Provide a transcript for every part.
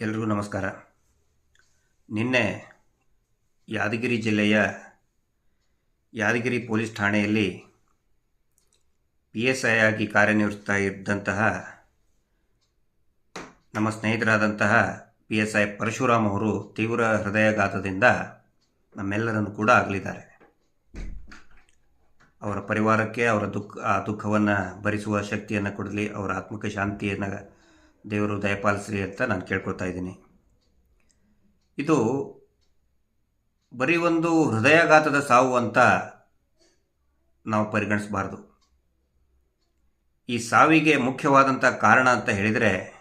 ಎಲ್ರಿಗೂ ನಮಸ್ಕಾರ. ನಿನ್ನೆ ಯಾದಗಿರಿ ಜಿಲ್ಲೆಯ ಯಾದಗಿರಿ ಪೊಲೀಸ್ ಠಾಣೆಯಲ್ಲಿ ಪಿ ಎಸ್ ಐ ಆಗಿ ಕಾರ್ಯನಿರ್ವಹಿಸ್ತಾ ಇದ್ದಂತಹ ನಮ್ಮ ಸ್ನೇಹಿತರಾದಂತಹ ಪಿ ಎಸ್ ಐ ಪರಶುರಾಮ್ ಅವರು ತೀವ್ರ ಹೃದಯಾಘಾತದಿಂದ ನಮ್ಮೆಲ್ಲರನ್ನು ಕೂಡ ಆಗಲಿದ್ದಾರೆ ಅವರ ಪರಿವಾರಕ್ಕೆ ಅವರ ದುಃಖ, ಆ ದುಃಖವನ್ನು ಭರಿಸುವ ಶಕ್ತಿಯನ್ನು ಕೊಡಲಿ, ಅವರ ಆತ್ಮಕ ಶಾಂತಿಯನ್ನು ದೇವರು ದಯಪಾಲಿಸ್ರಿ ಅಂತ ನಾನು ಕೇಳ್ಕೊತಾ ಇದ್ದೀನಿ. ಇದು ಬರೀ ಒಂದು ಹೃದಯಾಘಾತದ ಸಾವು ಅಂತ ನಾವು ಪರಿಗಣಿಸಬಾರ್ದು. ಈ ಸಾವಿಗೆ ಮುಖ್ಯವಾದಂಥ ಕಾರಣ ಅಂತ ಹೇಳಿದರೆ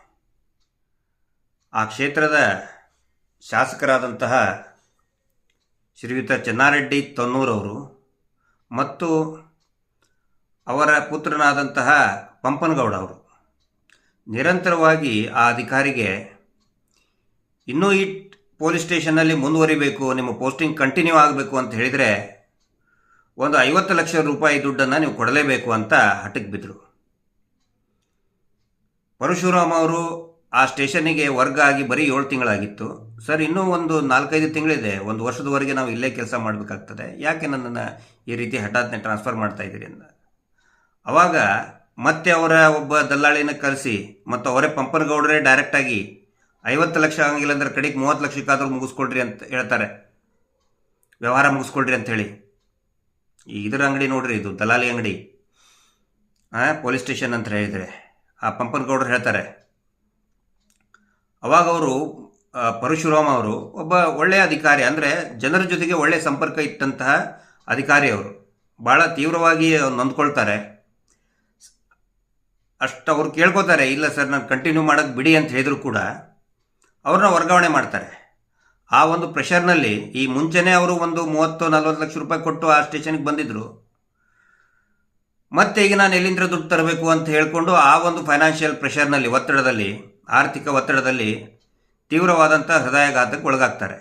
ಆ ಕ್ಷೇತ್ರದ ಶಾಸಕರಾದಂತಹ ಶ್ರೀಯುತ ಚೆನ್ನಾರೆಡ್ಡಿ ತೊನ್ನೂರವರು ಮತ್ತು ಅವರ ಪುತ್ರನಾದಂತಹ ಪಂಪನಗೌಡ ಅವರು. ನಿರಂತರವಾಗಿ ಆ ಅಧಿಕಾರಿಗೆ ಇನ್ನೂ ಈ ಪೊಲೀಸ್ ಸ್ಟೇಷನ್ನಲ್ಲಿ ಮುಂದುವರಿಬೇಕು, ನಿಮ್ಮ ಪೋಸ್ಟಿಂಗ್ ಕಂಟಿನ್ಯೂ ಆಗಬೇಕು ಅಂತ ಹೇಳಿದರೆ ಒಂದು ಐವತ್ತು ಲಕ್ಷ ರೂಪಾಯಿ ದುಡ್ಡನ್ನು ನೀವು ಕೊಡಲೇಬೇಕು ಅಂತ ಹಟಕ್ಕೆ ಬಿದ್ದರು ಪರಶುರಾಮ್ ಅವರು ಆ ಸ್ಟೇಷನ್ನಿಗೆ ವರ್ಗ ಆಗಿ ಬರೀ ಏಳು ತಿಂಗಳಾಗಿತ್ತು. ಸರ್, ಇನ್ನೂ ಒಂದು ನಾಲ್ಕೈದು ತಿಂಗಳಿದೆ. ಒಂದು ವರ್ಷದವರೆಗೆ ನಾವು ಇಲ್ಲೇ ಕೆಲಸ ಮಾಡಬೇಕಾಗ್ತದೆ. ಯಾಕೆ ನನ್ನನ್ನು ಈ ರೀತಿ ಹಠಾತ್ನೆ ಟ್ರಾನ್ಸ್ಫರ್ ಮಾಡ್ತಾ ಇದ್ದೀರಿ ಅಂತ. ಅವಾಗ ಮತ್ತೆ ಅವರ ಒಬ್ಬ ದಲ್ಲಾಳಿನ ಕರೆಸಿ ಮತ್ತು ಅವರೇ ಪಂಪನಗೌಡರೇ ಡೈರೆಕ್ಟಾಗಿ ಐವತ್ತು ಲಕ್ಷ ಆಗಂಗಿಲ್ಲ ಅಂದ್ರೆ ಕಡೆಗೆ ಮೂವತ್ತು ಲಕ್ಷಕ್ಕಾದರೂ ಮುಗಿಸ್ಕೊಡ್ರಿ ಅಂತ ಹೇಳ್ತಾರೆ. ವ್ಯವಹಾರ ಮುಗಿಸ್ಕೊಡ್ರಿ ಈ ಇದರ ಅಂಗಡಿ ನೋಡ್ರಿ ಇದು ದಲಾಲಿ ಅಂಗಡಿ. ಹಾಂ ಪೊಲೀಸ್ ಸ್ಟೇಷನ್ ಅಂತ ಹೇಳಿದರೆ ಆ ಪಂಪನಗೌಡರು ಹೇಳ್ತಾರೆ. ಅವಾಗ ಅವರು ಪರಶುರಾಮ್ ಅವರು ಒಬ್ಬ ಒಳ್ಳೆಯ ಅಧಿಕಾರಿ ಅಂದರೆ ಜನರ ಜೊತೆಗೆ ಒಳ್ಳೆಯ ಸಂಪರ್ಕ ಇಟ್ಟಂತಹ ಅಧಿಕಾರಿ ಅವರು. ಭಾಳ ತೀವ್ರವಾಗಿ ನೊಂದ್ಕೊಳ್ತಾರೆ. ಅಷ್ಟು ಅವ್ರು ಕೇಳ್ಕೊತಾರೆ, ಇಲ್ಲ ಸರ್, ನಾನು ಕಂಟಿನ್ಯೂ ಮಾಡೋಕ್ಕೆ ಬಿಡಿ ಅಂತ ಹೇಳಿದ್ರು ಕೂಡ ಅವ್ರನ್ನ ವರ್ಗಾವಣೆ ಮಾಡ್ತಾರೆ. ಆ ಒಂದು ಪ್ರೆಷರ್ನಲ್ಲಿ ಈ ಮುಂಚೆನೇ ಅವರು ಒಂದು ಮೂವತ್ತು, ನಲ್ವತ್ತು ಲಕ್ಷ ರೂಪಾಯಿ ಕೊಟ್ಟು ಆ ಸ್ಟೇಷನ್ಗೆ ಬಂದಿದ್ದರು ಮತ್ತೆ ಈಗ ನಾನು ಎಲ್ಲಿಂದ ದುಡ್ಡು ತರಬೇಕು ಅಂತ ಹೇಳಿಕೊಂಡು ಆ ಒಂದು ಫೈನಾನ್ಷಿಯಲ್ ಪ್ರೆಷರ್ನಲ್ಲಿ ಒತ್ತಡದಲ್ಲಿ, ಆರ್ಥಿಕ ಒತ್ತಡದಲ್ಲಿ ತೀವ್ರವಾದಂಥ ಹೃದಯಾಘಾತಕ್ಕೆ ಒಳಗಾಗ್ತಾರೆ.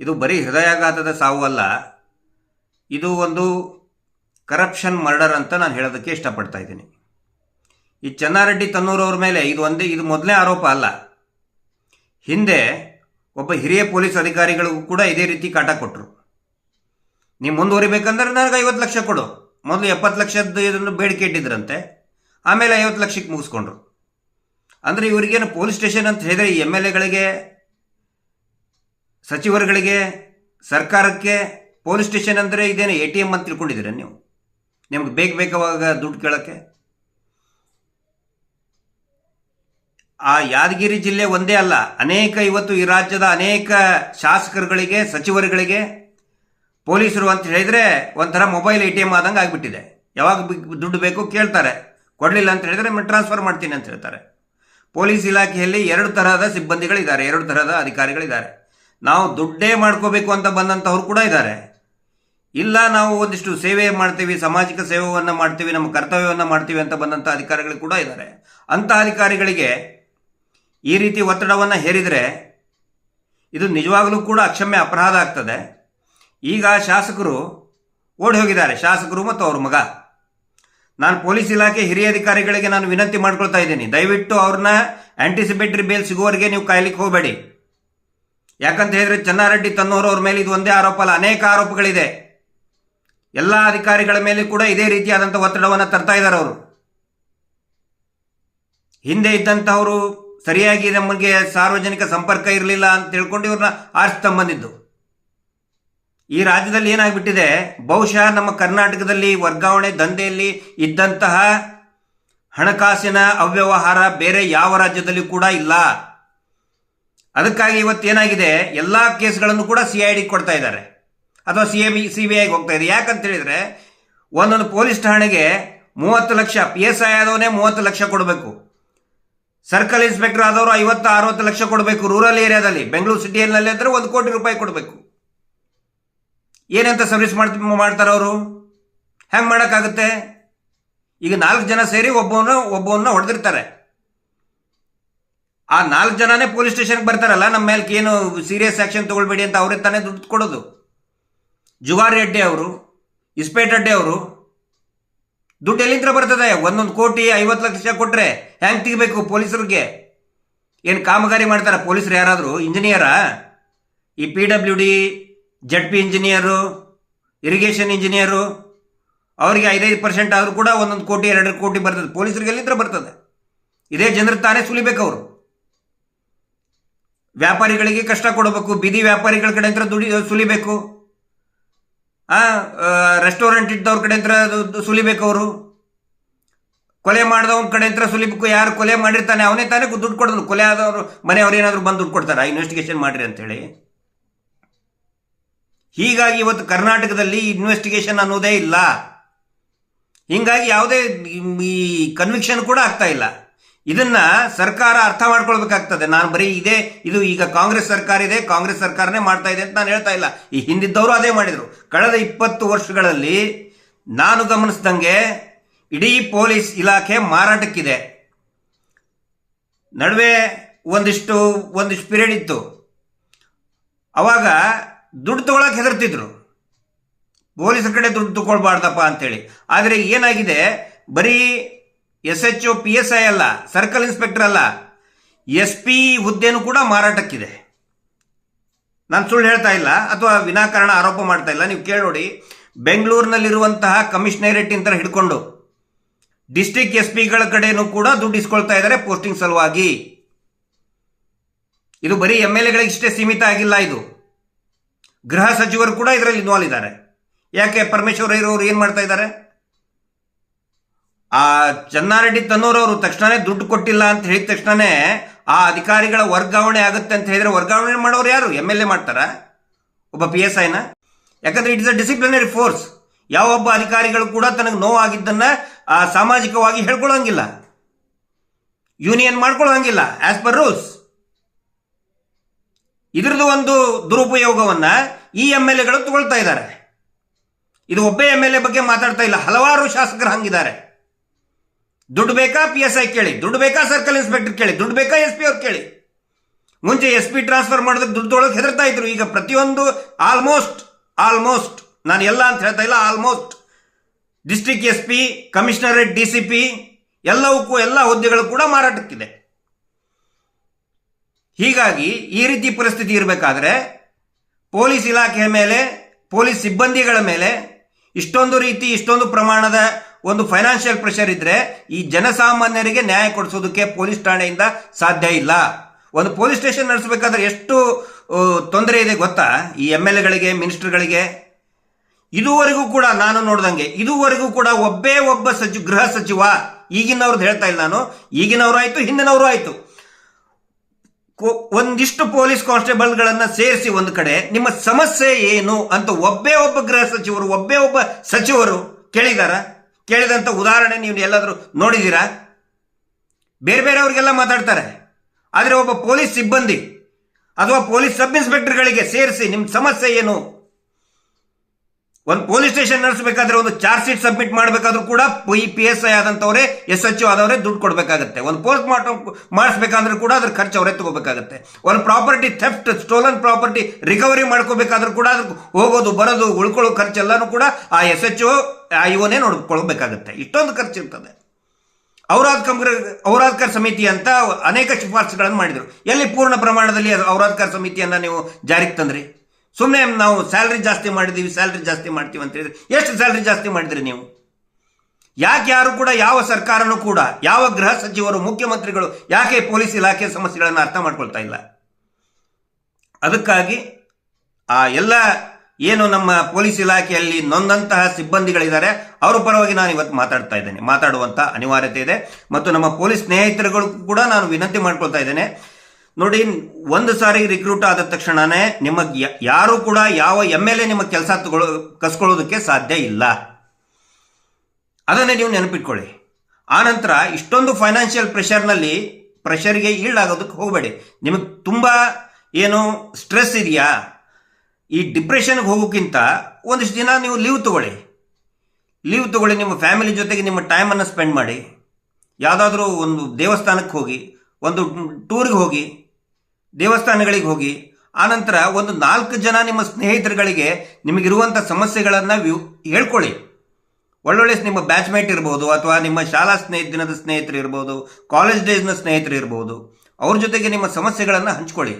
ಇದು ಬರೀ ಹೃದಯಾಘಾತದ ಸಾವು ಅಲ್ಲ, ಇದು ಒಂದು ಕರಪ್ಷನ್ ಮರ್ಡರ್ ಅಂತ ನಾನು ಹೇಳೋದಕ್ಕೆ ಇಷ್ಟಪಡ್ತಾ ಇದ್ದೀನಿ. ಈ ಚನ್ನಾರೆಡ್ಡಿ ತನ್ನೂರು ಅವ್ರ ಮೇಲೆ ಇದು ಒಂದೇ, ಇದು ಮೊದಲನೇ ಆರೋಪ ಅಲ್ಲ. ಹಿಂದೆ ಒಬ್ಬ ಹಿರಿಯ ಪೊಲೀಸ್ ಅಧಿಕಾರಿಗಳಿಗೂ ಕೂಡ ಇದೇ ರೀತಿ ಕಾಟ ಕೊಟ್ಟರು ನೀವು ಮುಂದುವರಿಬೇಕಂದ್ರೆ ನನಗೆ ಐವತ್ತು ಲಕ್ಷ ಕೊಡು. ಮೊದಲು ಎಪ್ಪತ್ತು ಲಕ್ಷದ್ದು ಇದನ್ನು ಬೇಡಿಕೆ ಇಟ್ಟಿದ್ರಂತೆ. ಆಮೇಲೆ ಐವತ್ತು ಲಕ್ಷಕ್ಕೆ ಮುಗಿಸ್ಕೊಂಡ್ರು. ಅಂದರೆ ಇವರಿಗೇನು ಪೊಲೀಸ್ ಸ್ಟೇಷನ್ ಅಂತ ಹೇಳಿದರೆ ಎಂ ಎಲ್ ಎಗಳಿಗೆ, ಸಚಿವರುಗಳಿಗೆ, ಸರ್ಕಾರಕ್ಕೆ, ಪೊಲೀಸ್ ಸ್ಟೇಷನ್ ಅಂದರೆ ಇದೇನು ಎ ಟಿ ಎಂ ಅಂತ ತಿಳ್ಕೊಂಡಿದ್ದೀರ ನೀವು? ನಿಮ್ಗೆ ಬೇಕು ಬೇಕಾವಾಗ ದುಡ್ಡು ಕೇಳೋಕ್ಕೆ? ಆ ಯಾದಗಿರಿ ಜಿಲ್ಲೆ ಒಂದೇ ಅಲ್ಲ, ಅನೇಕ ಇವತ್ತು ಈ ರಾಜ್ಯದ ಅನೇಕ ಶಾಸಕರುಗಳಿಗೆ, ಸಚಿವರುಗಳಿಗೆ ಪೊಲೀಸರು ಅಂತ ಹೇಳಿದರೆ ಒಂಥರ ಮೊಬೈಲ್ ಎ ಟಿ ಎಂ ಆದಂಗೆ ಆಗಿಬಿಟ್ಟಿದೆ. ಯಾವಾಗ ದುಡ್ಡು ಬೇಕು ಕೇಳ್ತಾರೆ. ಕೊಡಲಿಲ್ಲ ಅಂತ ಹೇಳಿದರೆ ಟ್ರಾನ್ಸ್ಫರ್ ಮಾಡ್ತೀನಿ ಅಂತ ಹೇಳ್ತಾರೆ. ಪೊಲೀಸ್ ಇಲಾಖೆಯಲ್ಲಿ ಎರಡು ತರಹದ ಸಿಬ್ಬಂದಿಗಳಿದ್ದಾರೆ, ಎರಡು ತರಹದ ಅಧಿಕಾರಿಗಳಿದ್ದಾರೆ. ನಾವು ದುಡ್ಡೇ ಮಾಡ್ಕೋಬೇಕು ಅಂತ ಬಂದಂಥವ್ರು ಕೂಡ ಇದ್ದಾರೆ. ಇಲ್ಲ ನಾವು ಒಂದಿಷ್ಟು ಸೇವೆ ಮಾಡ್ತೀವಿ, ಸಾಮಾಜಿಕ ಸೇವೆಯನ್ನು ಮಾಡ್ತೀವಿ, ನಮ್ಮ ಕರ್ತವ್ಯವನ್ನು ಮಾಡ್ತೀವಿ ಅಂತ ಬಂದಂಥ ಅಧಿಕಾರಿಗಳು ಕೂಡ ಇದ್ದಾರೆ. ಅಂಥ ಅಧಿಕಾರಿಗಳಿಗೆ ಈ ರೀತಿ ಒತ್ತಡವನ್ನು ಹೇರಿದರೆ ಇದು ನಿಜವಾಗಲೂ ಕೂಡ ಅಕ್ಷಮ್ಯ ಅಪರಾಧ ಆಗ್ತದೆ. ಈಗ ಶಾಸಕರು ಓಡಿ ಹೋಗಿದ್ದಾರೆ. ಶಾಸಕರು ಮತ್ತು ಅವ್ರ ಮಗ. ನಾನು ಪೊಲೀಸ್ ಇಲಾಖೆ ಹಿರಿಯ ಅಧಿಕಾರಿಗಳಿಗೆ ನಾನು ವಿನಂತಿ ಮಾಡ್ಕೊಳ್ತಾ ಇದ್ದೀನಿ. ದಯವಿಟ್ಟು ಅವ್ರನ್ನ ಆಂಟಿಸಿಪೇಟರಿ ಬೇಲ್ ಸಿಗುವವರೆಗೆ ನೀವು ಕಾಯ್ಲಿಕ್ಕೆ ಹೋಗಬೇಡಿ. ಯಾಕಂತ ಹೇಳಿದ್ರೆ ಚನ್ನಾರೆಡ್ಡಿ ತನ್ನೋರು ಅವ್ರ ಮೇಲೆ ಇದು ಒಂದೇ ಆರೋಪ ಅಲ್ಲ, ಅನೇಕ ಆರೋಪಗಳಿದೆ. ಎಲ್ಲ ಅಧಿಕಾರಿಗಳ ಮೇಲೆ ಕೂಡ ಇದೇ ರೀತಿಯಾದಂಥ ಒತ್ತಡವನ್ನು ತರ್ತಾ ಇದ್ದಾರೆ ಅವರು. ಹಿಂದೆ ಇದ್ದಂಥವರು ಸರಿಯಾಗಿ ನಮಗೆ ಸಾರ್ವಜನಿಕ ಸಂಪರ್ಕ ಇರಲಿಲ್ಲ ಅಂತ ತಿಳ್ಕೊಂಡು ಇವ್ರನ್ನ ಆರಿಸ್ತಂಬಂದಿದ್ದು ಈ ರಾಜ್ಯದಲ್ಲಿ ಏನಾಗ್ಬಿಟ್ಟಿದೆ? ಬಹುಶಃ ನಮ್ಮ ಕರ್ನಾಟಕದಲ್ಲಿ ವರ್ಗಾವಣೆ ದಂಧೆಯಲ್ಲಿ ಇದ್ದಂತಹ ಹಣಕಾಸಿನ ಅವ್ಯವಹಾರ ಬೇರೆ ಯಾವ ರಾಜ್ಯದಲ್ಲಿ ಕೂಡ ಇಲ್ಲ. ಅದಕ್ಕಾಗಿ ಇವತ್ತೇನಾಗಿದೆ ಎಲ್ಲ ಕೇಸ್ಗಳನ್ನು ಕೂಡ ಸಿ ಐ ಡಿ ಕೊಡ್ತಾ ಇದ್ದಾರೆ. ಅಥವಾ C A B, C B ಐಗೆ ಹೋಗ್ತಾ ಇದೆ. ಯಾಕಂತ ಹೇಳಿದ್ರೆ, ಒಂದೊಂದು ಪೊಲೀಸ್ ಠಾಣೆಗೆ ಮೂವತ್ತು ಲಕ್ಷ, ಪಿ ಎಸ್ ಐ ಆದವನೇ ಮೂವತ್ತು ಲಕ್ಷ ಕೊಡಬೇಕು. ಸರ್ಕಲ್ ಇನ್ಸ್ಪೆಕ್ಟರ್ ಆದವರು ಐವತ್ತು ಅರವತ್ತು ಲಕ್ಷ ಕೊಡಬೇಕು. ರೂರಲ್ ಏರಿಯಾದಲ್ಲಿ. ಬೆಂಗಳೂರು ಸಿಟಿಯಲ್ಲಿ ಅಂದರೆ ಒಂದು ಕೋಟಿ ರೂಪಾಯಿ ಕೊಡಬೇಕು. ಏನಂತ ಸರ್ವಿಸ್ ಮಾಡ್ತ ಮಾಡ್ತಾರೆ ಅವರು? ಹೆಂಗೆ ಮಾಡೋಕ್ಕಾಗುತ್ತೆ? ಈಗ ನಾಲ್ಕು ಜನ ಸೇರಿ ಒಬ್ಬವನ್ನ ಒಬ್ಬವನ್ನ ಹೊಡೆದಿರ್ತಾರೆ. ಆ ನಾಲ್ಕು ಜನನೇ ಪೊಲೀಸ್ ಸ್ಟೇಷನ್ಗೆ ಬರ್ತಾರಲ್ಲ ನಮ್ಮ ಮೇಲೆ ಏನು ಸೀರಿಯಸ್ ಆಕ್ಷನ್ ತಗೊಳ್ಬೇಡಿ ಅಂತ ಅವರೇ ತಾನೇ ದುಡ್ಡು ಕೊಡೋದು. ಜುವಾರ್ ರೆಡ್ಡಿ ಅವರು, ಇಸ್ಪೇಟ್ ರೆಡ್ಡಿ ಅವರು ದುಡ್ಡು ಎಲ್ಲಿಂದ ಬರ್ತದೆ? ಒಂದೊಂದು ಕೋಟಿ ಐವತ್ತು ಲಕ್ಷ ಕೊಟ್ರೆ ಹೆಂಗೆ ತೆಗಿಬೇಕು ಪೊಲೀಸರಿಗೆ? ಏನು ಕಾಮಗಾರಿ ಮಾಡ್ತಾರೆ ಪೊಲೀಸರು ಯಾರಾದರೂ? ಇಂಜಿನಿಯರಾ? ಈ P W D Z P engineer, irrigation engineer, ಅವರಿಗೆ ಐದೈದು ಪರ್ಸೆಂಟ್ ಆದರೂ ಕೂಡ ಒಂದೊಂದು ಕೋಟಿ ಎರಡು ಕೋಟಿ ಬರ್ತದೆ. ಪೊಲೀಸರಿಗೆ ಎಲ್ಲಿದ್ರೆ ಬರ್ತದೆ? ಇದೇ ಜನರು ತಾನೇ ಸುಲಿಬೇಕು ಅವರು. ವ್ಯಾಪಾರಿಗಳಿಗೆ ಕಷ್ಟ ಕೊಡಬೇಕು. ಬೀದಿ ವ್ಯಾಪಾರಿಗಳ ಕಡೆ ಅಂತ ದುಡಿ ಸುಲಿಬೇಕು. ಆ ರೆಸ್ಟೋರೆಂಟ್ ಇಟ್ಟವ್ರ ಕಡೆ ಅಂತ ಸುಲಿಬೇಕು ಅವರು. ಕೊಲೆ ಮಾಡಿದವನ ಕಡೆ ಅಂತ ಸುಲಿಬೇಕು, ಯಾರು ಕೊಲೆ ಮಾಡಿರ್ತಾನೆ, ಅವನೇ ತಾನೇ ದುಡ್ಡು ಕೊಡೋದು. ಕೊಲೆ ಆದವರು, ಮನೆಯವ್ರು ಏನಾದರೂ ಬಂದು ದುಡ್ಡು ಕೊಡ್ತಾರೆ? ಇನ್ವೆಸ್ಟಿಗೇಷನ್ ಮಾಡಿರಿ ಅಂತೇಳಿ. ಹೀಗಾಗಿ ಇವತ್ತು ಕರ್ನಾಟಕದಲ್ಲಿ ಇನ್ವೆಸ್ಟಿಗೇಷನ್ ಅನ್ನೋದೇ ಇಲ್ಲ. ಹಿಂಗಾಗಿ ಯಾವುದೇ ಈ ಕನ್ವಿಕ್ಷನ್ ಕೂಡ ಆಗ್ತಾ ಇಲ್ಲ. ಇದನ್ನ ಸರ್ಕಾರ ಅರ್ಥ ಮಾಡ್ಕೊಳ್ಬೇಕಾಗ್ತದೆ. ನಾನು ಬರೀ ಇದೆ, ಇದು ಈಗ ಕಾಂಗ್ರೆಸ್ ಸರ್ಕಾರ ಇದೆ, ಕಾಂಗ್ರೆಸ್ ಸರ್ಕಾರನೇ ಮಾಡ್ತಾ ಇದೆ ಅಂತ ನಾನು ಹೇಳ್ತಾ ಇಲ್ಲ. ಈ ಹಿಂದಿದ್ದವರು ಅದೇ ಮಾಡಿದರು. ಕಳೆದ ಇಪ್ಪತ್ತು ವರ್ಷಗಳಲ್ಲಿ ನಾನು ಗಮನಿಸಿದಂಗೆ ಇಡೀ ಪೊಲೀಸ್ ಇಲಾಖೆ ಮಾರಾಟಕ್ಕಿದೆ. ನಡುವೆ ಒಂದಿಷ್ಟು ಒಂದಿಷ್ಟು ಪೀರಿಯಡ್ ಇತ್ತು. ಅವಾಗ ದುಡ್ಡು ತಗೊಳಕ್ಕೆ ಹೆದರ್ತಿದ್ರು. ಪೊಲೀಸರ ಕಡೆ ದುಡ್ಡು ತಗೊಳ್ಬಾರ್ದಪ್ಪ ಅಂತೇಳಿ. ಆದರೆ ಏನಾಗಿದೆ? ಬರೀ S H O P S I ಅಲ್ಲ, ಸರ್ಕಲ್ ಇನ್ಸ್ಪೆಕ್ಟರ್ ಅಲ್ಲ, ಎಸ್ ಪಿ ಹುದ್ದೆನೂ ಕೂಡ ಮಾರಾಟಕ್ಕಿದೆ. ನಾನು ಸುಳ್ಳು ಹೇಳ್ತಾ ಇಲ್ಲ, ಅಥವಾ ವಿನಾಕಾರಣ ಆರೋಪ ಮಾಡ್ತಾ ಇಲ್ಲ, ನೀವು ಕೇಳೋಡಿ. ಬೆಂಗಳೂರಿನಲ್ಲಿರುವಂತಹ ಕಮಿಷನರೇಟ್ ಅಂತ ಹಿಡ್ಕೊಂಡು, ಡಿಸ್ಟಿಕ್ ಎಸ್ ಪಿಗಳ ಕಡೆನೂ ಕೂಡ ದುಡ್ಡು ಇಸ್ಕೊಳ್ತಾ ಇದ್ದಾರೆ ಪೋಸ್ಟಿಂಗ್ ಸಲುವಾಗಿ. ಇದು ಬರೀ ಎಂ ಎಲ್ ಎಗಳಿಗಿಷ್ಟೇ ಸೀಮಿತ ಆಗಿಲ್ಲ ಇದು. ಗೃಹ ಸಚಿವರು ಕೂಡ ಇದರಲ್ಲಿ ಇನ್ವಾಲ್ವ್ ಇದ್ದಾರೆ. ಯಾಕೆ ಪರಮೇಶ್ವರ ಇರೋರು ಏನು ಮಾಡ್ತಾ ಇದ್ದಾರೆ? ಆ ಚೆನ್ನಾರೆಡ್ಡಿ ತನ್ನೂರವರು ತಕ್ಷಣನೇ ದುಡ್ಡು ಕೊಟ್ಟಿಲ್ಲ ಅಂತ ಹೇಳಿದ ತಕ್ಷಣನೇ ಆ ಅಧಿಕಾರಿಗಳ ವರ್ಗಾವಣೆ ಆಗುತ್ತೆ ಅಂತ ಹೇಳಿದ್ರೆ ವರ್ಗಾವಣೆ ಮಾಡೋರು ಯಾರು? ಎಂ ಎಲ್ ಎ ಮಾಡ್ತಾರ? ಒಬ್ಬ ಪಿ ಎಸ್ ಐನ ಯಾಕಂದ್ರೆ it is a disciplinary force ಯಾವ ಒಬ್ಬ ಅಧಿಕಾರಿಗಳು ಕೂಡ ತನಗೆ ನೋವಾಗಿದ್ದನ್ನ ಸಾಮಾಜಿಕವಾಗಿ ಹೇಳ್ಕೊಳ್ಳೋಂಗಿಲ್ಲ. ಯೂನಿಯನ್ ಮಾಡ್ಕೊಳ್ಳೋಂಗಿಲ್ಲ ಆಸ್ ಪರ್ ರೂಲ್ಸ್ ಇದ್ರದ್ದು ಒಂದು ದುರುಪಯೋಗವನ್ನ ಈ ಎಂ ಎಲ್ ಎಗಳು ತಗೊಳ್ತಾ ಇದ್ದಾರೆ. ಇದು ಒಬ್ಬ ಎಂ ಎಲ್ ಎ ಬಗ್ಗೆ ಮಾತಾಡ್ತಾ ಇಲ್ಲ, ಹಲವಾರು ಶಾಸಕರು ಹಂಗಿದ್ದಾರೆ. ದುಡ್ಡು ಬೇಕಾ ಪಿ ಎಸ್ ಐ ಕೇಳಿ. ದುಡ್ಡು ಬೇಕಾ ಸರ್ಕಲ್ ಇನ್ಸ್ಪೆಕ್ಟರ್ ಕೇಳಿ. ದುಡ್ಡು ಬೇಕಾ ಎಸ್ ಪಿ ಅವ್ರು ಕೇಳಿ. ಮುಂಚೆ ಎಸ್ ಪಿ ಟ್ರಾನ್ಸ್ಫರ್ ಮಾಡೋದಕ್ಕೆ ದುಡ್ಡು ಹೆದರ್ತಾ ಇದ್ರು. ಈಗ ಪ್ರತಿಯೊಂದು ಆಲ್ಮೋಸ್ಟ್ ಆಲ್ಮೋಸ್ಟ್ ನಾನು ಎಲ್ಲ ಅಂತ ಹೇಳ್ತಾ ಇಲ್ಲ almost district S P commissionerate D C P ಎಲ್ಲವಕ್ಕೂ ಎಲ್ಲ ಹುದ್ದೆಗಳು ಕೂಡ ಮಾರಾಟಕ್ಕಿದೆ. ಹೀಗಾಗಿ ಈ ರೀತಿ ಪರಿಸ್ಥಿತಿ ಇರಬೇಕಾದ್ರೆ ಪೊಲೀಸ್ ಇಲಾಖೆಯ ಮೇಲೆ, ಪೊಲೀಸ್ ಸಿಬ್ಬಂದಿಗಳ ಮೇಲೆ ಇಷ್ಟೊಂದು ರೀತಿ, ಇಷ್ಟೊಂದು ಪ್ರಮಾಣದ ಒಂದು ಫೈನಾನ್ಷಿಯಲ್ ಪ್ರೆಷರ್ ಇದ್ರೆ ಈ ಜನಸಾಮಾನ್ಯರಿಗೆ ನ್ಯಾಯ ಕೊಡಿಸೋದಕ್ಕೆ ಪೊಲೀಸ್ ಠಾಣೆಯಿಂದ ಸಾಧ್ಯ ಇಲ್ಲ. ಒಂದು ಪೊಲೀಸ್ ಸ್ಟೇಷನ್ ನಡೆಸಬೇಕಾದ್ರೆ ಎಷ್ಟು ತೊಂದರೆ ಇದೆ ಗೊತ್ತಾ? ಈ ಎಂ ಎಲ್ ಎಗಳಿಗೆ, ಮಿನಿಸ್ಟರ್ಗಳಿಗೆ. ಇದುವರೆಗೂ ಕೂಡ ನಾನು ನೋಡ್ದಂಗೆ, ಇದುವರೆಗೂ ಕೂಡ ಒಬ್ಬೇ ಒಬ್ಬ ಸಚಿವ, ಗೃಹ ಸಚಿವ, ಈಗಿನವ್ರದ್ದು ಹೇಳ್ತಾ ಇಲ್ಲ ನಾನು, ಈಗಿನವರು ಆಯ್ತು, ಹಿಂದಿನವರು ಆಯ್ತು. ಒಂದಿಷ್ಟು ಪೊಲೀಸ್ ಕಾನ್ಸ್ಟೇಬಲ್ಗಳನ್ನ ಸೇರಿಸಿ ಒಂದು ಕಡೆ, ನಿಮ್ಮ ಸಮಸ್ಯೆ ಏನು ಅಂತ ಒಬ್ಬೇ ಒಬ್ಬ ಗೃಹ ಸಚಿವರು, ಒಬ್ಬೇ ಒಬ್ಬ ಸಚಿವರು ಕೇಳಿದಾರ? ಕೇಳಿದಂತ ಉದಾಹರಣೆ ನೀವು ಎಲ್ಲಾದರೂ ನೋಡಿದ್ದೀರಾ? ಬೇರೆ ಬೇರೆಯವ್ರಿಗೆಲ್ಲ ಮಾತಾಡ್ತಾರೆ. ಆದರೆ ಒಬ್ಬ ಪೊಲೀಸ್ ಸಿಬ್ಬಂದಿ ಅಥವಾ ಪೊಲೀಸ್ ಸಬ್ ಇನ್ಸ್ಪೆಕ್ಟರ್ಗಳಿಗೆ ಸೇರಿಸಿ ನಿಮ್ಮ ಸಮಸ್ಯೆ ಏನು? ಒಂದು ಪೊಲೀಸ್ ಸ್ಟೇಷನ್ ನಡೆಸಬೇಕಾದ್ರೆ ಒಂದು ಚಾರ್ಜ್ ಶೀಟ್ ಸಬ್ಮಿಟ್ ಮಾಡಬೇಕಾದ್ರೂ ಕೂಡ ಪಿ ಎಸ್ ಐ ಆದಂಥವರೇ ಎಸ್ ಎಚ್ ಆದವರೇ ದುಡ್ಡು ಕೊಡಬೇಕಾಗತ್ತೆ. ಒಂದು ಪೋಸ್ಟ್ ಮಾರ್ಟಮ್ ಮಾಡಿಸ್ಬೇಕಂದ್ರೆ ಕೂಡ ಅದ್ರ ಖರ್ಚು ಅವರೇ ತಗೋಬೇಕಾಗತ್ತೆ. ಒಂದು property theft, stolen property recovery ಮಾಡ್ಕೋಬೇಕಾದ್ರೂ ಕೂಡ ಅದಕ್ಕೆ ಹೋಗೋದು, ಬರೋದು, ಉಳ್ಕೊಳ್ಳೋ ಖರ್ಚೆಲ್ಲನೂ ಕೂಡ ಆ ಎಸ್ ಎಚ್ ಆ ಇವನೇ ನೋಡ್ಕೊಳ್ಬೇಕಾಗತ್ತೆ ಇಷ್ಟೊಂದು ಖರ್ಚು ಇರ್ತದೆ. ಔರಾದ್ಕರ್ ಔರಾದ್ಕರ್ ಸಮಿತಿ ಅಂತ ಅನೇಕ ಶಿಫಾರಸುಗಳನ್ನು ಮಾಡಿದರು. ಎಲ್ಲಿ ಪೂರ್ಣ ಪ್ರಮಾಣದಲ್ಲಿ ಔರಾದ್ಕರ್ ಸಮಿತಿಯನ್ನು ನೀವು ಜಾರಿಗೆ ತಂದ್ರಿ? ಸುಮ್ಮನೆ ನಾವು ಸ್ಯಾಲ್ರಿ ಜಾಸ್ತಿ ಮಾಡಿದ್ದೀವಿ ಸ್ಯಾಲ್ರಿ ಜಾಸ್ತಿ ಮಾಡ್ತೀವಿ ಅಂತ ಹೇಳಿದ್ರೆ ಎಷ್ಟು ಸ್ಯಾಲ್ರಿ ಜಾಸ್ತಿ ಮಾಡಿದ್ರಿ ನೀವು? ಯಾಕೆ ಯಾರು ಕೂಡ, ಯಾವ ಸರ್ಕಾರನೂ ಕೂಡ, ಯಾವ ಗೃಹ ಸಚಿವರು, ಮುಖ್ಯಮಂತ್ರಿಗಳು ಯಾಕೆ ಪೊಲೀಸ್ ಇಲಾಖೆ ಸಮಸ್ಯೆಗಳನ್ನು ಅರ್ಥ ಮಾಡ್ಕೊಳ್ತಾ ಇಲ್ಲ? ಅದಕ್ಕಾಗಿ ಆ ಎಲ್ಲ ಏನು ನಮ್ಮ ಪೊಲೀಸ್ ಇಲಾಖೆಯಲ್ಲಿ ನೊಂದಂತಹ ಸಿಬ್ಬಂದಿಗಳಿದ್ದಾರೆ, ಅವರ ಪರವಾಗಿ ನಾನು ಇವತ್ತು ಮಾತಾಡ್ತಾ ಇದ್ದೇನೆ. ಮಾತಾಡುವಂಥ ಅನಿವಾರ್ಯತೆ ಇದೆ. ಮತ್ತು ನಮ್ಮ ಪೊಲೀಸ್ ಸ್ನೇಹಿತರುಗಳು ಕೂಡ ನಾನು ವಿನಂತಿ ಮಾಡ್ಕೊಳ್ತಾ ಇದ್ದೇನೆ. ನೋಡಿ, ಒಂದು ಸಾರಿ ರಿಕ್ರೂಟ್ ಆದ ತಕ್ಷಣನೇ ನಿಮಗೆ ಯಾರು ಕೂಡ ಯಾವ ಎಂ ಎಲ್ ಎ ನಿಮ್ಮ ಕೆಲಸ ತಗೊಳ್ಳೋ ಕಸ್ಕೊಳ್ಳೋದಕ್ಕೆ ಸಾಧ್ಯ ಇಲ್ಲ. ಅದನ್ನೇ ನೀವು ನೆನಪಿಟ್ಕೊಳ್ಳಿ. ಆನಂತರ ಇಷ್ಟೊಂದು ಫೈನಾನ್ಷಿಯಲ್ ಪ್ರೆಷರ್ನಲ್ಲಿ ಪ್ರೆಷರ್ಗೆ ಈಡಾಗೋದಕ್ಕೆ ಹೋಗಬೇಡಿ. ನಿಮಗೆ ತುಂಬ ಏನು ಸ್ಟ್ರೆಸ್ ಇದೆಯಾ? ಈ ಡಿಪ್ರೆಷನ್ಗೆ ಹೋಗೋಕ್ಕಿಂತ ಒಂದಿಷ್ಟು ದಿನ ನೀವು ಲೀವ್ ತಗೊಳ್ಳಿ. ಲೀವ್ ತಗೊಳ್ಳಿ, ನಿಮ್ಮ ಫ್ಯಾಮಿಲಿ ಜೊತೆಗೆ ನಿಮ್ಮ ಟೈಮನ್ನು ಸ್ಪೆಂಡ್ ಮಾಡಿ. ಯಾವುದಾದ್ರೂ ಒಂದು ದೇವಸ್ಥಾನಕ್ಕೆ ಹೋಗಿ, ಒಂದು ಟೂರ್ಗೆ ಹೋಗಿ, ದೇವಸ್ಥಾನಗಳಿಗೆ ಹೋಗಿ, ಆನಂತರ ಒಂದು ನಾಲ್ಕು ಜನ ನಿಮ್ಮ ಸ್ನೇಹಿತರುಗಳಿಗೆ ನಿಮಗಿರುವಂಥ ಸಮಸ್ಯೆಗಳನ್ನು ವ್ಯೂ ಹೇಳ್ಕೊಳ್ಳಿ. ಒಳ್ಳೊಳ್ಳೆ ನಿಮ್ಮ ಬ್ಯಾಚ್ಮೇಟ್ ಇರ್ಬೋದು, ಅಥವಾ ನಿಮ್ಮ ಶಾಲಾ ಸ್ನೇಹ, ದಿನದ ಸ್ನೇಹಿತರು ಇರ್ಬೋದು ಕಾಲೇಜ್ ಡೇಸ್ನ ಸ್ನೇಹಿತರು ಇರ್ಬೋದು, ಅವ್ರ ಜೊತೆಗೆ ನಿಮ್ಮ ಸಮಸ್ಯೆಗಳನ್ನು ಹಂಚ್ಕೊಳ್ಳಿ.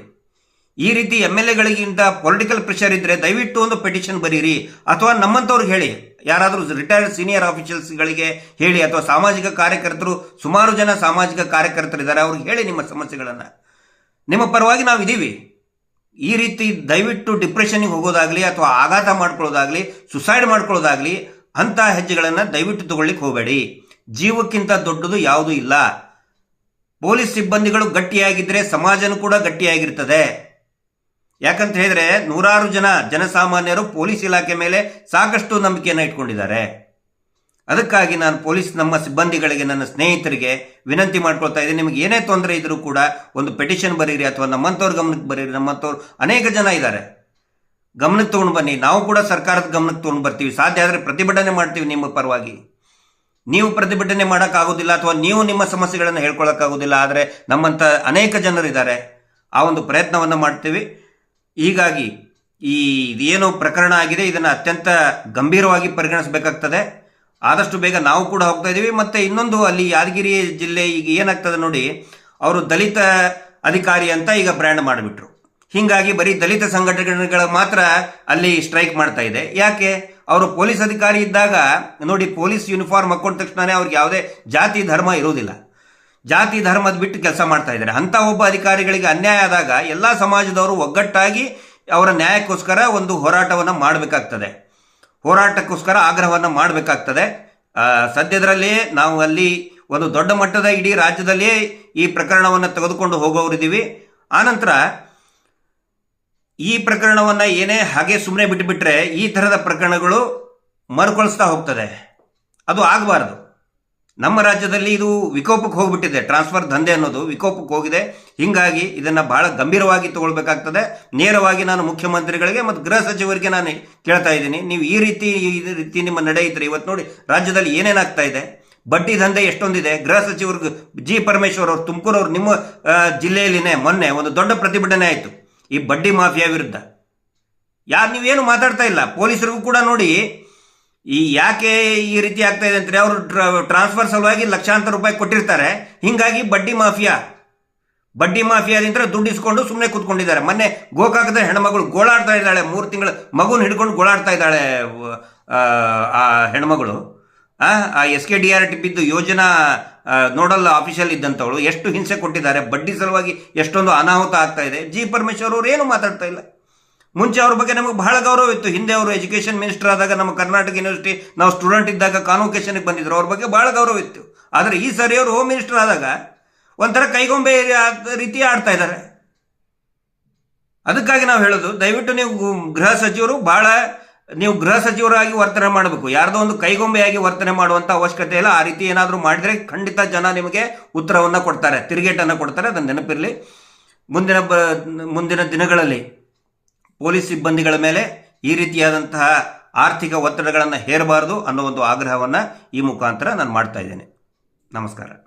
ಈ ರೀತಿ ಎಂ ಎಲ್ ಎಗಳಿಗಿಂತ ಪೊಲಿಟಿಕಲ್ ಪ್ರೆಷರ್ ಇದ್ದರೆ ದಯವಿಟ್ಟು ಒಂದು ಪೆಟಿಷನ್ ಬರೀರಿ. ಅಥವಾ ನಮ್ಮಂಥವ್ರಿಗೆ ಹೇಳಿ. ಯಾರಾದರೂ ರಿಟೈರ್ಡ್ ಸೀನಿಯರ್ ಆಫೀಷಿಯಲ್ಸ್ಗಳಿಗೆ ಹೇಳಿ ಅಥವಾ ಸಾಮಾಜಿಕ ಕಾರ್ಯಕರ್ತರು, ಸುಮಾರು ಜನ ಸಾಮಾಜಿಕ ಕಾರ್ಯಕರ್ತರಿದ್ದಾರೆ ಅವ್ರಿಗೆ ಹೇಳಿ ನಿಮ್ಮ ಸಮಸ್ಯೆಗಳನ್ನು. ನಿಮ್ಮ ಪರವಾಗಿ ನಾವು ಇದ್ದೀವಿ ಈ ರೀತಿ ದಯವಿಟ್ಟು ಡಿಪ್ರೆಷನ್ಗೆ ಹೋಗೋದಾಗ್ಲಿ ಅಥವಾ ಆಘಾತ ಮಾಡ್ಕೊಳ್ಳೋದಾಗ್ಲಿ ಸುಸೈಡ್ ಮಾಡ್ಕೊಳ್ಳೋದಾಗ್ಲಿ, ಅಂಥ ಹೆಜ್ಜೆಗಳನ್ನು ದಯವಿಟ್ಟು ತಗೊಳ್ಳಿಕ್ಕೆ ಹೋಗಬೇಡಿ. ಜೀವಕ್ಕಿಂತ ದೊಡ್ಡದು ಯಾವುದೂ ಇಲ್ಲ. ಪೊಲೀಸ್ ಸಿಬ್ಬಂದಿಗಳು ಗಟ್ಟಿಯಾಗಿದ್ದರೆ ಸಮಾಜನೂ ಕೂಡ ಗಟ್ಟಿಯಾಗಿರ್ತದೆ. ಯಾಕಂತ ಹೇಳಿದ್ರೆ ನೂರಾರು ಜನ ಜನಸಾಮಾನ್ಯರು ಪೊಲೀಸ್ ಇಲಾಖೆ ಮೇಲೆ ಸಾಕಷ್ಟು ನಂಬಿಕೆಯನ್ನು ಇಟ್ಕೊಂಡಿದ್ದಾರೆ. ಅದಕ್ಕಾಗಿ ನಾನು ಪೊಲೀಸ್ ನಮ್ಮ ಸಿಬ್ಬಂದಿಗಳಿಗೆ, ನನ್ನ ಸ್ನೇಹಿತರಿಗೆ ವಿನಂತಿ ಮಾಡ್ಕೊಳ್ತಾ ಇದ್ದೀನಿ. ನಿಮಗೆ ಏನೇ ತೊಂದರೆ ಇದ್ರೂ ಕೂಡ ಒಂದು ಪೆಟಿಷನ್ ಬರೀರಿ ಅಥವಾ ನಮ್ಮಂಥವ್ರ ಗಮನಕ್ಕೆ ಬರೀರಿ, ನಮ್ಮಂಥವ್ರು ಅನೇಕ ಜನ ಇದ್ದಾರೆ. ಗಮನಕ್ಕೆ ತೊಗೊಂಡು ಬನ್ನಿ. ನಾವು ಕೂಡ ಸರ್ಕಾರದ ಗಮನಕ್ಕೆ ತೊಗೊಂಡು ಬರ್ತೀವಿ. ಸಾಧ್ಯ ಆದರೆ ಪ್ರತಿಭಟನೆ ಮಾಡ್ತೀವಿ ನಿಮ್ಮ ಪರವಾಗಿ. ನೀವು ಪ್ರತಿಭಟನೆ ಮಾಡೋಕ್ಕಾಗೋದಿಲ್ಲ ಅಥವಾ ನೀವು ನಿಮ್ಮ ಸಮಸ್ಯೆಗಳನ್ನು ಹೇಳ್ಕೊಳ್ಳೋಕ್ಕಾಗೋದಿಲ್ಲ ಆದರೆ ನಮ್ಮಂಥ ಅನೇಕ ಜನರಿದ್ದಾರೆ. ಆ ಒಂದು ಪ್ರಯತ್ನವನ್ನು ಮಾಡ್ತೀವಿ. ಹೀಗಾಗಿ ಈ ಇದೇನು ಪ್ರಕರಣ ಆಗಿದೆ, ಇದನ್ನು ಅತ್ಯಂತ ಗಂಭೀರವಾಗಿ ಪರಿಗಣಿಸಬೇಕಾಗ್ತದೆ. ಆದಷ್ಟು ಬೇಗ ನಾವು ಕೂಡ ಹೋಗ್ತಾ ಇದ್ದೀವಿ ಮತ್ತು ಇನ್ನೊಂದು, ಅಲ್ಲಿ ಯಾದಗಿರಿ ಜಿಲ್ಲೆ ಈಗ ಏನಾಗ್ತದೆ ನೋಡಿ, ಅವರು ದಲಿತ ಅಧಿಕಾರಿ ಅಂತ ಈಗ ಬ್ರ್ಯಾಂಡ್ ಮಾಡಿಬಿಟ್ರು. ಹೀಗಾಗಿ ಬರೀ ದಲಿತ ಸಂಘಟನೆಗಳ ಮಾತ್ರ ಅಲ್ಲಿ ಸ್ಟ್ರೈಕ್ ಮಾಡ್ತಾ ಇದೆ. ಯಾಕೆ? ಅವರು ಪೊಲೀಸ್ ಅಧಿಕಾರಿ ಇದ್ದಾಗ ನೋಡಿ, ಪೊಲೀಸ್ ಯೂನಿಫಾರ್ಮ್ ಹಾಕೊಂಡ ತಕ್ಷಣವೇ ಅವ್ರಿಗೆ ಯಾವುದೇ ಜಾತಿ, ಧರ್ಮ ಇರುವುದಿಲ್ಲ. ಜಾತಿ ಧರ್ಮದ ಬಿಟ್ಟು ಕೆಲಸ ಮಾಡ್ತಾ ಇದ್ದಾರೆ. ಅಂಥ ಒಬ್ಬ ಅಧಿಕಾರಿಗಳಿಗೆ ಅನ್ಯಾಯ ಆದಾಗ ಎಲ್ಲ ಸಮಾಜದವರು ಒಗ್ಗಟ್ಟಾಗಿ ಅವರ ನ್ಯಾಯಕ್ಕೋಸ್ಕರ ಒಂದು ಹೋರಾಟವನ್ನು ಮಾಡಬೇಕಾಗ್ತದೆ. ಹೋರಾಟಕ್ಕೋಸ್ಕರ ಆಗ್ರಹವನ್ನು ಮಾಡಬೇಕಾಗ್ತದೆ. ಸದ್ಯದರಲ್ಲಿ ನಾವು ಅಲ್ಲಿ ಒಂದು ದೊಡ್ಡ ಮಟ್ಟದ ಇಡೀ ರಾಜ್ಯದಲ್ಲಿಯೇ ಈ ಪ್ರಕರಣವನ್ನು ತೆಗೆದುಕೊಂಡು ಹೋಗೋರಿದ್ದೀವಿ ಆನಂತರ ಈ ಪ್ರಕರಣವನ್ನು ಏನೇ ಹಾಗೆ ಸುಮ್ಮನೆ ಬಿಟ್ಟುಬಿಟ್ರೆ ಈ ಥರದ ಪ್ರಕರಣಗಳು ಮರುಕಳಿಸ್ತಾ ಹೋಗ್ತದೆ. ಅದು ಆಗಬಾರ್ದು. ನಮ್ಮ ರಾಜ್ಯದಲ್ಲಿ ಇದು ವಿಕೋಪಕ್ಕೆ ಹೋಗ್ಬಿಟ್ಟಿದೆ. ಟ್ರಾನ್ಸ್ಫರ್ ದಂಧೆ ಅನ್ನೋದು ವಿಕೋಪಕ್ಕೆ ಹೋಗಿದೆ. ಹೀಗಾಗಿ ಇದನ್ನು ಬಹಳ ಗಂಭೀರವಾಗಿ ತಗೊಳ್ಬೇಕಾಗ್ತದೆ. ನೇರವಾಗಿ ನಾನು ಮುಖ್ಯಮಂತ್ರಿಗಳಿಗೆ ಮತ್ತು ಗೃಹ ಸಚಿವರಿಗೆ ನಾನು ಕೇಳ್ತಾ ಇದ್ದೀನಿ. ನೀವು ಈ ರೀತಿ ಈ ರೀತಿ ನಿಮ್ಮ ನಡೆ ಇದ್ರೆ ಇವತ್ತು ನೋಡಿ ರಾಜ್ಯದಲ್ಲಿ ಏನೇನಾಗ್ತಾ ಇದೆ? ಬಡ್ಡಿ ದಂಧೆ ಎಷ್ಟೊಂದಿದೆ? ಗೃಹ ಸಚಿವರು ಜಿ ಪರಮೇಶ್ವರ್ ಅವರು, ತುಮಕೂರು ಅವರು ನಿಮ್ಮ ಜಿಲ್ಲೆಯಲ್ಲಿನೇ ಮೊನ್ನೆ ಒಂದು ದೊಡ್ಡ ಪ್ರತಿಭಟನೆ ಆಯಿತು. ಈ ಬಡ್ಡಿ ಮಾಫಿಯಾ ವಿರುದ್ಧ. ಯಾರು, ನೀವೇನು ಮಾತಾಡ್ತಾ ಇಲ್ಲ? ಪೊಲೀಸರಿಗೂ ಕೂಡ ನೋಡಿ ಈ ಯಾಕೆ ಈ ರೀತಿ ಆಗ್ತಾ ಇದೆ ಅಂದರೆ ಅವರು ಟ್ರಾನ್ಸ್ಫರ್ ಸಲುವಾಗಿ ಲಕ್ಷಾಂತರ ರೂಪಾಯಿ ಕೊಟ್ಟಿರ್ತಾರೆ. ಹಿಂಗಾಗಿ ಬಡ್ಡಿ ಮಾಫಿಯಾ. ಬಡ್ಡಿ ಮಾಫಿಯಾದಿಂದ ದುಡ್ಡು ಇಸ್ಕೊಂಡು ಸುಮ್ಮನೆ ಕೂತ್ಕೊಂಡಿದ್ದಾರೆ. ಮೊನ್ನೆ ಗೋಕಾಕದ ಹೆಣ್ಮಗಳು ಗೋಳಾಡ್ತಾ ಇದ್ದಾಳೆ. ಮೂರು ತಿಂಗಳು ಮಗುನ ಹಿಡ್ಕೊಂಡು ಗೋಳಾಡ್ತಾ ಇದ್ದಾಳೆ ಆ, ಹೆಣ್ಮಗಳು. ಆ S K D R T ಬಿದ್ದು ಯೋಜನಾ ನೋಡಲ್ ಆಫೀಸಲ್ಲಿ ಇದ್ದಂಥವಳು. ಎಷ್ಟು ಹಿಂಸೆ ಕೊಟ್ಟಿದ್ದಾರೆ. ಬಡ್ಡಿ ಸಲುವಾಗಿ ಎಷ್ಟೊಂದು ಅನಾಹುತ ಆಗ್ತಾ ಇದೆ. ಜಿ ಪರಮೇಶ್ವರ್ ಅವರು ಏನು ಮಾತಾಡ್ತಾ ಇಲ್ಲ. ಮುಂಚೆ ಅವ್ರ ಬಗ್ಗೆ ನಮಗೆ ಬಹಳ ಗೌರವ ಇತ್ತು. ಹಿಂದೆ ಅವರು ಎಜುಕೇಶನ್ ಮಿನಿಸ್ಟರ್ ಆದಾಗ ನಮ್ಮ ಕರ್ನಾಟಕ ಯೂನಿವರ್ಸಿಟಿ ನಾವು ಸ್ಟೂಡೆಂಟ್ ಇದ್ದಾಗ ಕಾನ್ವೊಕೇಶನ್ಗೆ ಬಂದಿದ್ರು. ಅವ್ರ ಬಗ್ಗೆ ಬಹಳ ಗೌರವ ಇತ್ತು. ಆದರೆ ಈ ಸರಿ ಅವರು ಹೋಮ್ ಮಿನಿಸ್ಟರ್ ಆದಾಗ ಒಂಥರ ಕೈಗೊಂಬೆ ರೀತಿ ಆಡ್ತಾ ಇದ್ದಾರೆ. ಅದಕ್ಕಾಗಿ ನಾವು ಹೇಳೋದು, ದಯವಿಟ್ಟು ನೀವು ಗೃಹ ಸಚಿವರು ಬಹಳ, ನೀವು ಗೃಹ ಸಚಿವರಾಗಿ ವರ್ತನೆ ಮಾಡಬೇಕು. ಯಾರ್ದೋ ಒಂದು ಕೈಗೊಂಬೆಯಾಗಿ ವರ್ತನೆ ಮಾಡುವಂಥ ಅವಶ್ಯಕತೆ ಇಲ್ಲ. ಆ ರೀತಿ ಏನಾದರೂ ಮಾಡಿದರೆ ಖಂಡಿತ ಜನ ನಿಮಗೆ ಉತ್ತರವನ್ನು ಕೊಡ್ತಾರೆ, ತಿರುಗೇಟನ್ನು ಕೊಡ್ತಾರೆ. ಅದನ್ನು ನೆನಪಿರಲಿ. ಮುಂದಿನ ಮುಂದಿನ ದಿನಗಳಲ್ಲಿ ಪೊಲೀಸ್ ಸಿಬ್ಬಂದಿಗಳ ಮೇಲೆ ಈ ರೀತಿಯಾದಂತಹ ಆರ್ಥಿಕ ಒತ್ತಡಗಳನ್ನು ಹೇರಬಾರದು ಅನ್ನೋ ಒಂದು ಆಗ್ರಹವನ್ನು ಈ ಮುಖಾಂತರ ನಾನು ಮಾಡ್ತಾ ಇದ್ದೇನೆ. ನಮಸ್ಕಾರ.